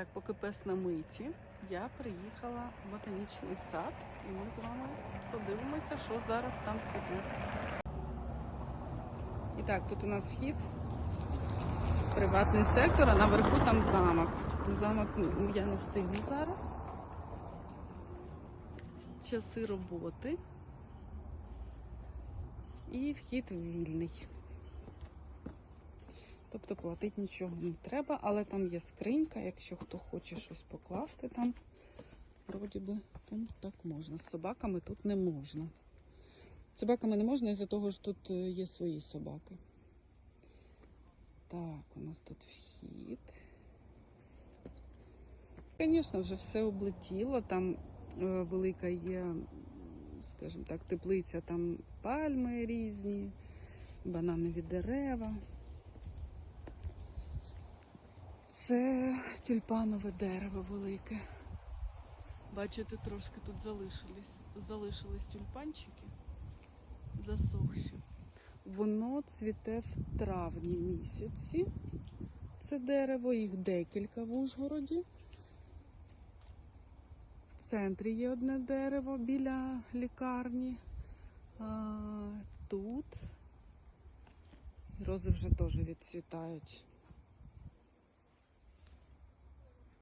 Так, поки пес на миті, я приїхала в ботанічний сад, і ми з вами подивимося, що зараз там цвіте. І так, тут у нас вхід, приватний сектор, а наверху там замок. Замок ну, я не встигну зараз. Часи роботи. І вхід вільний. Тобто платити нічого не треба, але там є скринька, якщо хто хоче щось покласти там, вроді би, то так можна. З собаками тут не можна. З собаками не можна із-за того, що тут е, є свої собаки. Так, у нас тут вхід. Звісно, вже все облетіло. Там е, велика є, скажімо так, теплиця, там пальми різні, бананові дерева. Це тюльпанове дерево велике. Бачите, трошки тут залишились, залишились тюльпанчики засохші. Воно цвіте в травні місяці. Це дерево, їх декілька в Ужгороді. В центрі є одне дерево біля лікарні. А, тут рози вже теж відцвітають.